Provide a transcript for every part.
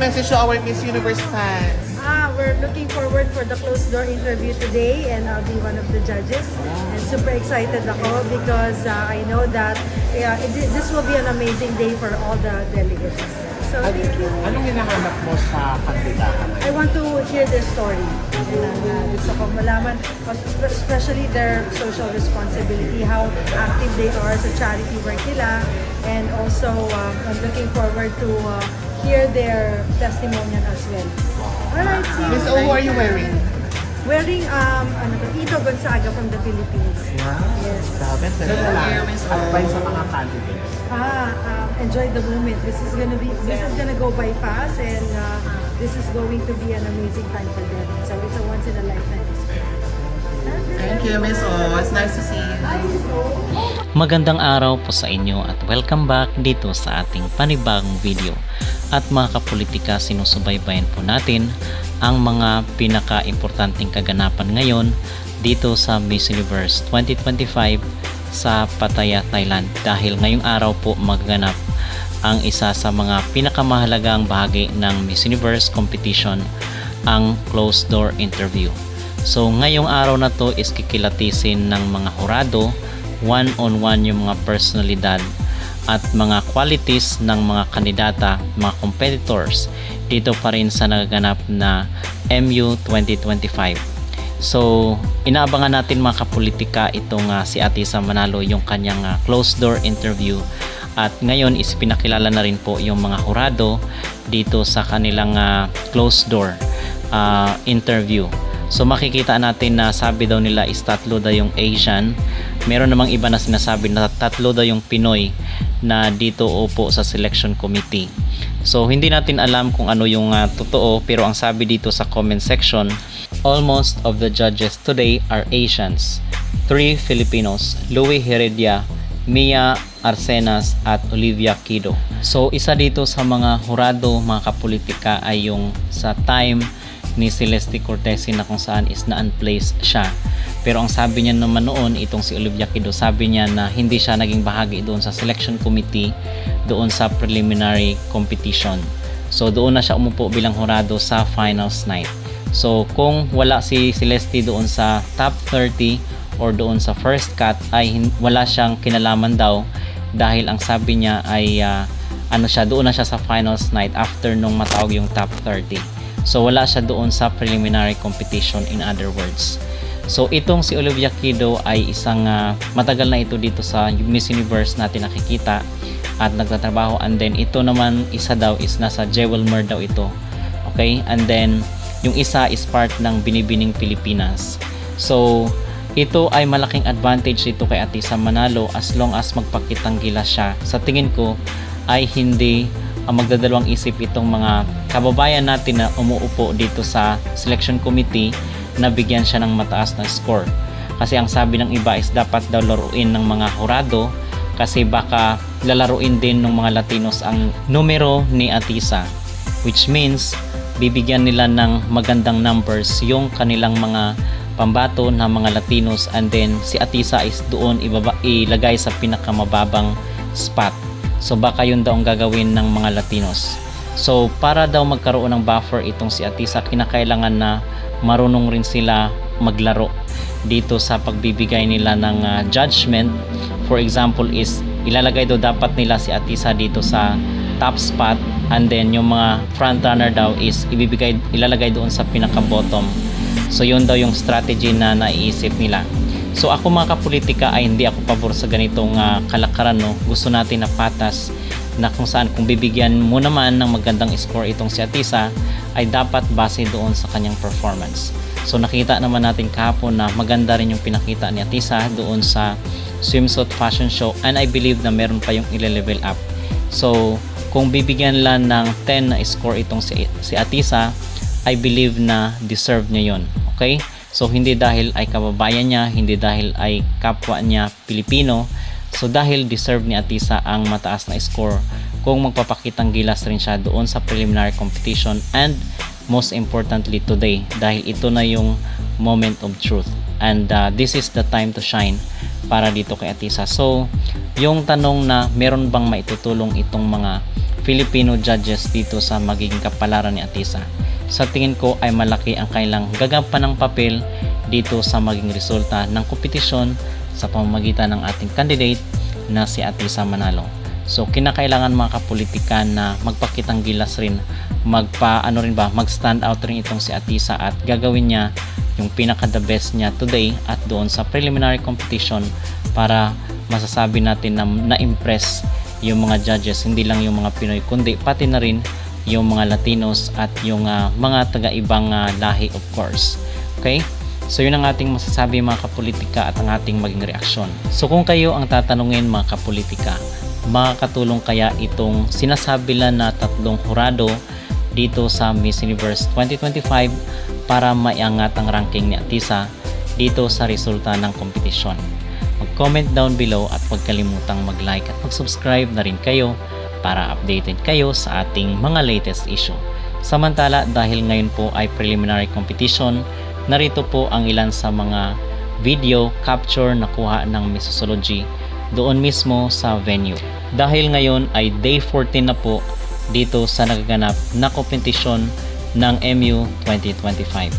message to our Miss Universe fans? Ah, we're looking forward for the closed door interview today and I'll be one of the judges. And super excited ako because uh, I know that yeah, it, this will be an amazing day for all the delegates. So thank you. Anong hinahanap mo sa kandidata? I want to hear their story. Uh, gusto ko malaman, especially their social responsibility, how active they are sa charity work nila. And also, um, I'm looking forward to uh, hear their testimonial as well. Alright, see you. Miss O, who are you wearing? Wearing um, ano to, Ito Gonzaga from the Philippines. Yes. Grabe, Sir, talaga. advice sa mga candidates. Ah, um, enjoy the moment. This is gonna be, this is gonna go by fast, and uh, this is going to be an amazing time for them. So it's a once in a lifetime. Thank you, Miss O. It's nice to see you. Magandang araw po sa inyo at welcome back dito sa ating panibagong video. At mga kapolitika, sinusubaybayan po natin ang mga pinaka-importanting kaganapan ngayon dito sa Miss Universe 2025 sa Pattaya, Thailand. Dahil ngayong araw po magaganap ang isa sa mga pinakamahalagang bahagi ng Miss Universe competition, ang closed door interview. So ngayong araw na to is kikilatisin ng mga hurado one-on-one yung mga personalidad at mga qualities ng mga kandidata, mga competitors dito pa rin sa nagaganap na MU 2025. So, inaabangan natin mga kapolitika itong uh, si Atisa Manalo yung kanyang uh, closed door interview at ngayon is pinakilala na rin po yung mga hurado dito sa kanilang uh, closed door uh, interview. So makikita natin na sabi daw nila is tatlo daw yung Asian. Meron namang iba na sinasabi na tatlo daw yung Pinoy na dito upo sa selection committee. So hindi natin alam kung ano yung uh, totoo pero ang sabi dito sa comment section, almost of the judges today are Asians. Three Filipinos, Louis Heredia, Mia Arsenas at Olivia Kido. So isa dito sa mga hurado, mga kapolitika ay yung sa time ni Celeste Cortesi na kung saan is na-unplaced siya. Pero ang sabi niya naman noon, itong si Olivia Kido, sabi niya na hindi siya naging bahagi doon sa selection committee doon sa preliminary competition. So doon na siya umupo bilang hurado sa finals night. So kung wala si Celeste doon sa top 30 or doon sa first cut ay wala siyang kinalaman daw dahil ang sabi niya ay ah, ano siya doon na siya sa finals night after nung matawag yung top 30. So wala siya doon sa preliminary competition in other words. So itong si Olivia Kido ay isang ah, matagal na ito dito sa Miss Universe natin nakikita at nagtatrabaho and then ito naman isa daw is nasa Jewel Mer daw ito. Okay? And then yung isa is part ng Binibining Pilipinas. So ito ay malaking advantage dito kay Atisa Manalo as long as magpakitang gila siya. Sa tingin ko ay hindi ang magdadalawang isip itong mga kababayan natin na umuupo dito sa selection committee na bigyan siya ng mataas na score. Kasi ang sabi ng iba is dapat daw laruin ng mga hurado kasi baka lalaruin din ng mga Latinos ang numero ni Atisa which means bibigyan nila ng magandang numbers yung kanilang mga pambato na mga Latinos and then si Atisa is doon ibaba, ilagay sa pinakamababang spot. So baka yun daw ang gagawin ng mga Latinos. So para daw magkaroon ng buffer itong si Atisa, kinakailangan na marunong rin sila maglaro dito sa pagbibigay nila ng ah, judgment. For example is ilalagay daw dapat nila si Atisa dito sa top spot and then yung mga front runner daw is ibibigay ilalagay doon sa pinaka bottom. So yun daw yung strategy na naiisip nila. So ako mga kapolitika ay hindi ako pabor sa ganitong ah, kalakaran no. Gusto natin na patas na kung saan kung bibigyan mo naman ng magandang score itong si Atisa ay dapat base doon sa kanyang performance. So nakita naman natin kahapon na maganda rin yung pinakita ni Atisa doon sa swimsuit fashion show and I believe na meron pa yung ile-level up. So kung bibigyan lang ng 10 na score itong si, si Atisa, I believe na deserve niya yon. Okay? So hindi dahil ay kababayan niya, hindi dahil ay kapwa niya Pilipino. So dahil deserve ni Atisa ang mataas na score kung magpapakitang gilas rin siya doon sa preliminary competition and most importantly today dahil ito na yung moment of truth and uh, this is the time to shine para dito kay Atisa. So, yung tanong na meron bang maitutulong itong mga Filipino judges dito sa magiging kapalaran ni Atisa. Sa tingin ko ay malaki ang kailang gagampanan ng papel dito sa maging resulta ng kompetisyon sa pamamagitan ng ating candidate na si Atisa Manalo. So kinakailangan mga kapolitikan na magpakitang gilas rin, magpa ano rin ba, mag-stand out rin itong si Atisa at gagawin niya yung pinaka the best niya today at doon sa preliminary competition para masasabi natin na na-impress yung mga judges, hindi lang yung mga Pinoy kundi pati na rin yung mga Latinos at yung ah, mga taga-ibang ah, lahi of course. Okay? So yun ang ating masasabi mga kapolitika at ang ating maging reaksyon. So kung kayo ang tatanungin mga kapolitika, makakatulong kaya itong sinasabi lang na tatlong hurado dito sa Miss Universe 2025 para maiangat ang ranking ni Atisa dito sa resulta ng kompetisyon. Mag-comment down below at huwag kalimutang mag-like at mag-subscribe na rin kayo para updated kayo sa ating mga latest issue. Samantala dahil ngayon po ay preliminary competition, narito po ang ilan sa mga video capture na kuha ng Missology doon mismo sa venue. Dahil ngayon ay day 14 na po dito sa nagaganap na kompetisyon ng MU 2025.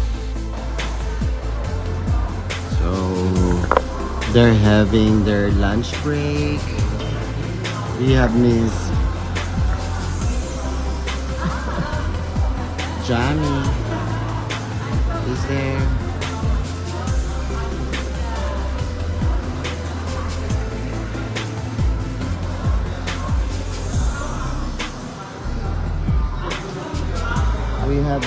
So they're having their lunch break. We have Miss Johnny. Is there? We have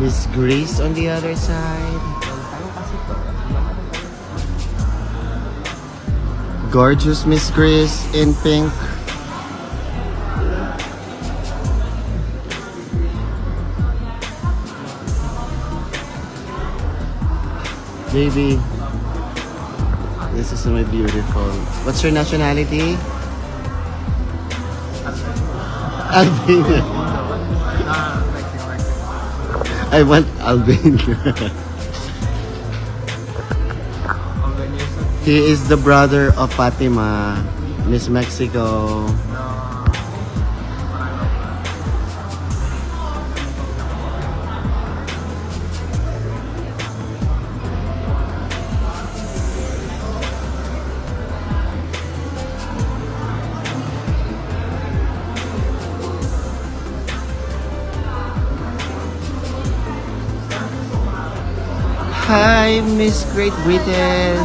Miss Grace on the other side. Gorgeous Miss Grace in pink. Baby, this is my beautiful. What's your nationality? Albania. I want Albania. He is the brother of Fatima, Miss Mexico. Miss Great Britain.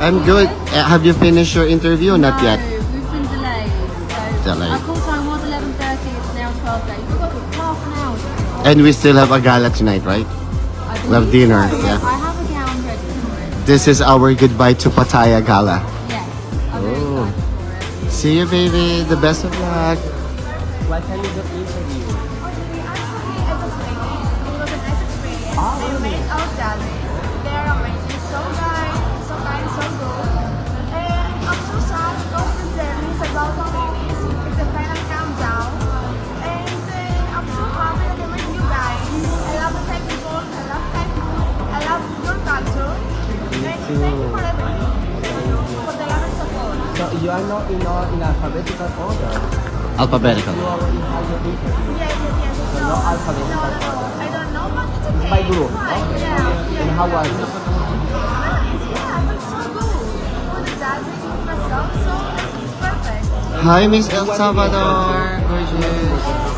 I'm good. Uh, have you finished your interview? Not yet. No, we've been delayed. So Delayed. Our call time was 11.30, it's now 12.30. We've got half an hour. And we still have a gala tonight, right? I We have dinner, so. yeah. I have a gown ready for it. This is our goodbye to Pattaya Gala. Yes, I'm very Oh. excited for it. See you, baby. The best of luck. What can you do are not in, uh, in alphabetical order. Alphabetical. You already have your interview. Yes, yes, yes. No, no no, alphabetical no, no. I don't know, but it's okay. By group. It's fine. Okay. Yeah, yeah. And how was it? Nice, yeah, but so good. For the judging myself, so it's perfect. Hi, Miss El Salvador. Gorgeous.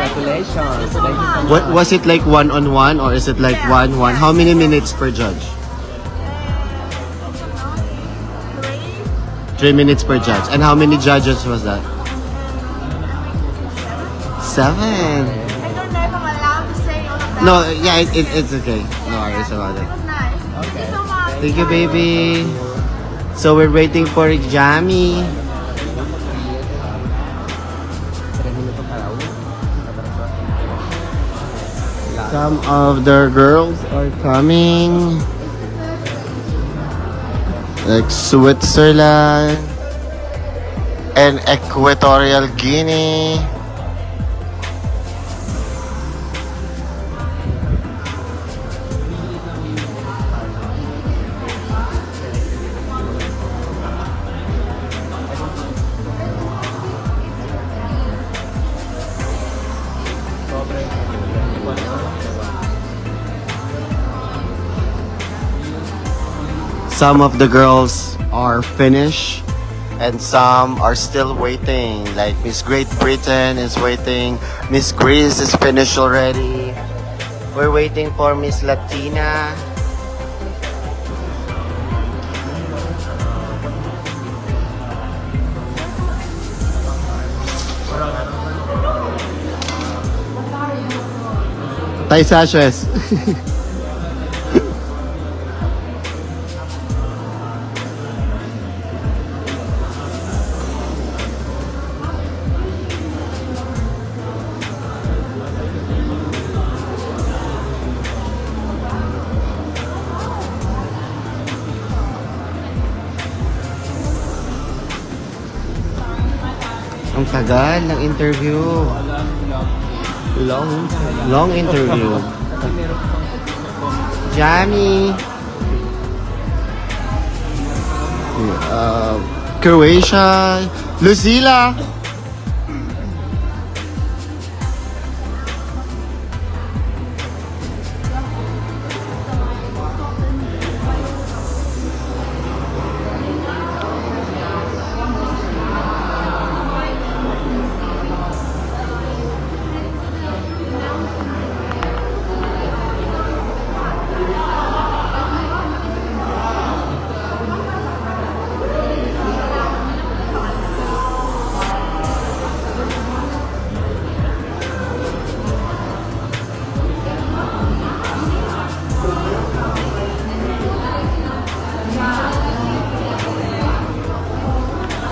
Congratulations. Thank you so much. What was it like one on one or is it like Yeah, one one? How many minutes per judge? Three, Three minutes per judge. And how many judges was that? Seven. I don't know if I'm allowed to say all of that. No, yeah, it, it, it's okay. No worries about It it. was nice. Thank you so much. Thank you, baby. So we're waiting for Jamie. Some of the girls are coming. like Switzerland and Equatorial Guinea. Some of the girls are finished and some are still waiting. Like Miss Great Britain is waiting. Miss Greece is finished already. We're waiting for Miss Latina. Tay Sashes. tagal ng interview. Long, long interview. Jamie. Uh, Croatia. Lucila.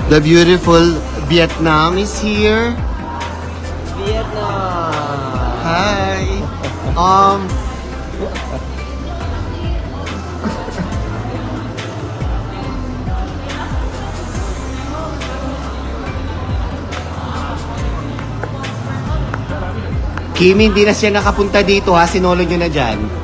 The beautiful Vietnam is here. Vietnam! Hi. Um. Kim, hindi na siya nakapunta dito ha. Sinolo nyo na dyan.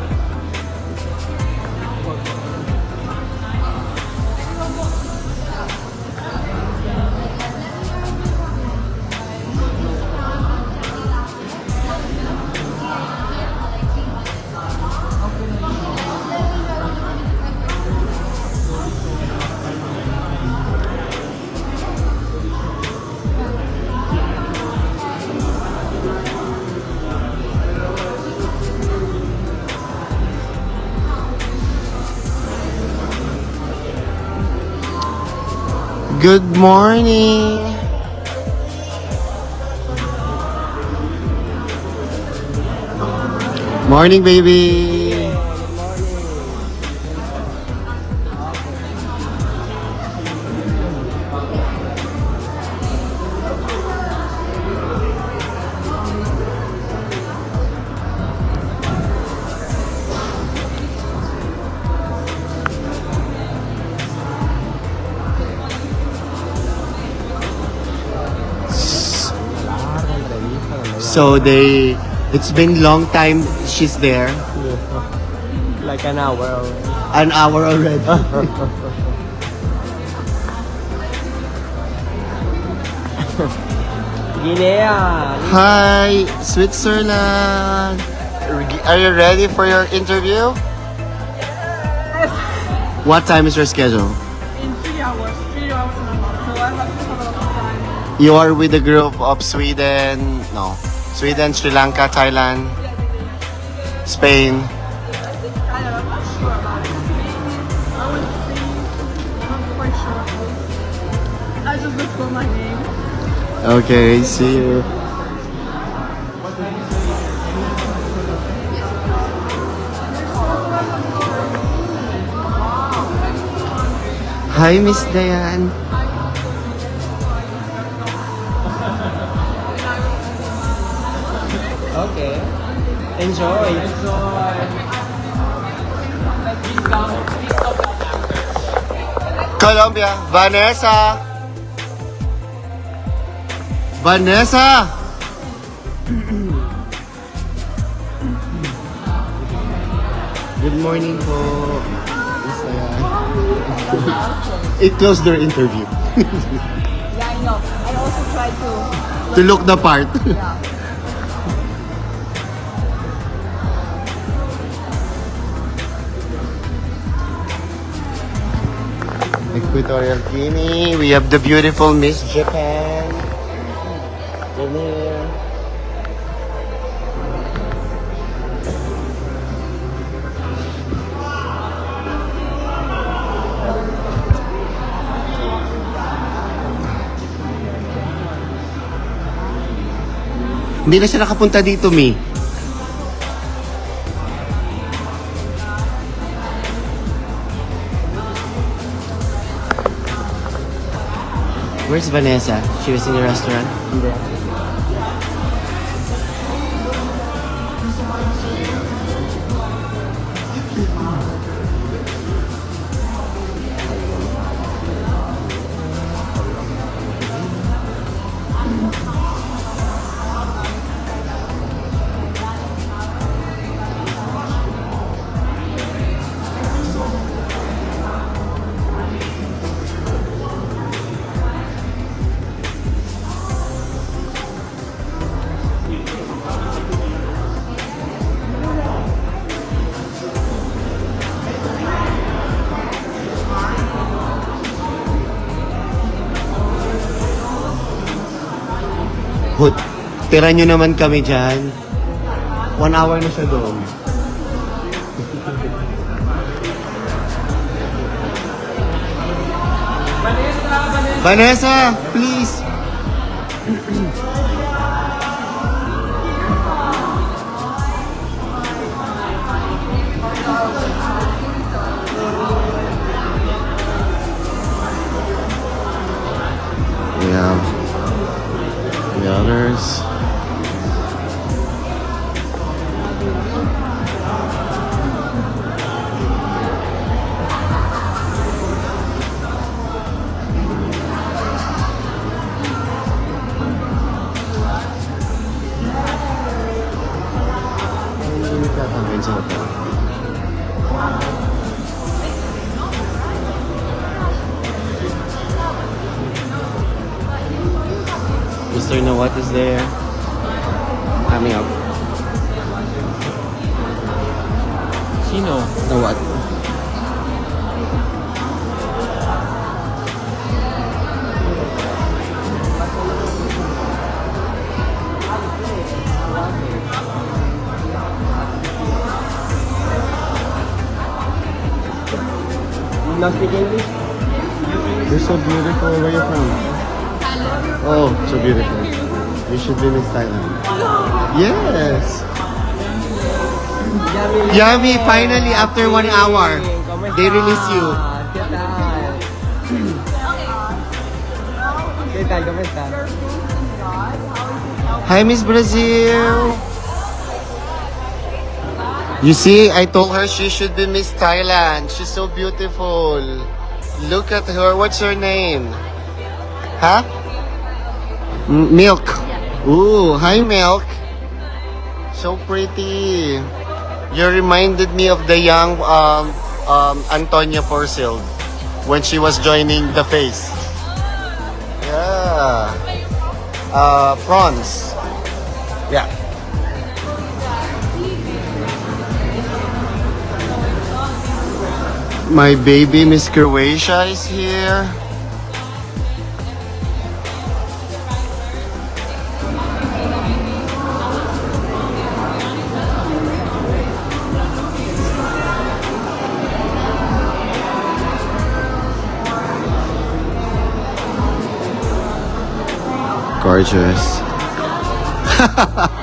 Good morning. Morning, baby. So they, it's been long time she's there, Like an hour already. an hour already. Guinea! Hi, Switzerland. Are you ready for your interview? What time is your schedule? In three hours, three hours and a half. So I have to have a lot of time. You are with a group of Sweden, no, Sweden, Sri Lanka, Thailand, Spain. I am not sure about it. I will see. I'm not quite sure. I just look for my name. Okay, see you. Hi, Miss Diane. Okay. Enjoy! Enjoy! Colombia, Vanessa. Vanessa. Good morning po. Masaya. It closed their interview. Yeah, I know. I also try to. to look the part. Equatorial Guinea. We have the beautiful Miss Japan. Janelle. Hindi na siya nakapunta dito, Mi. Where's Vanessa? She was in the restaurant? Hut, tira nyo naman kami dyan. One hour na siya doon. Vanessa, please. We have the others. Mr. Nawat is there. Coming up. Uh, Sino? Nawat. You not speak English? You're so beautiful. Where are you from? Oh, so beautiful. You should be Miss Thailand. Yes. Yummy. Yummy, finally, after one hour, they release you. Hi, Miss Brazil. You see, I told her she should be Miss Thailand. She's so beautiful. Look at her. What's her name? Huh? M- Milk. Ooh, hi, Milk. So pretty. You reminded me of the young um, um, Antonia Porcel when she was joining the face. Yeah. Uh, prawns. Yeah. My baby Miss Croatia is here. Gorgeous.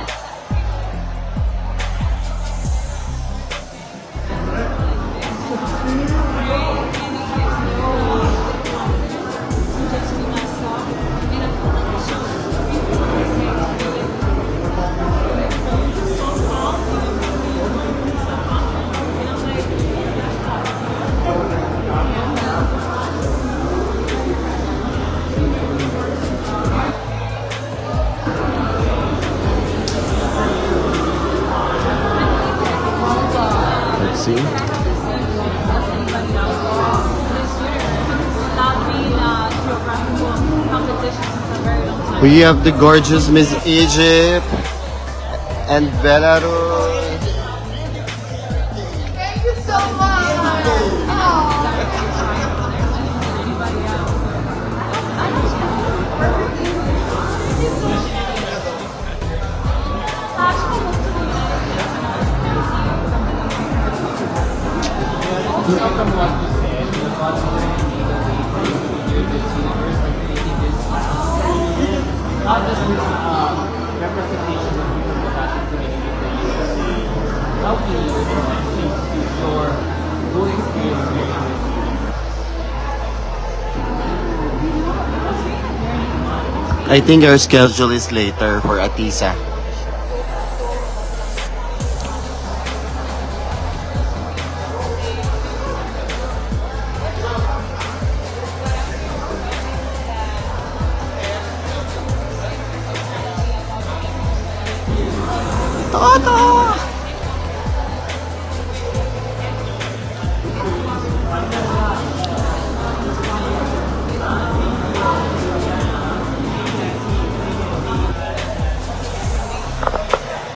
We have the gorgeous Miss Egypt and Belarus. I think our schedule is later for Atisa.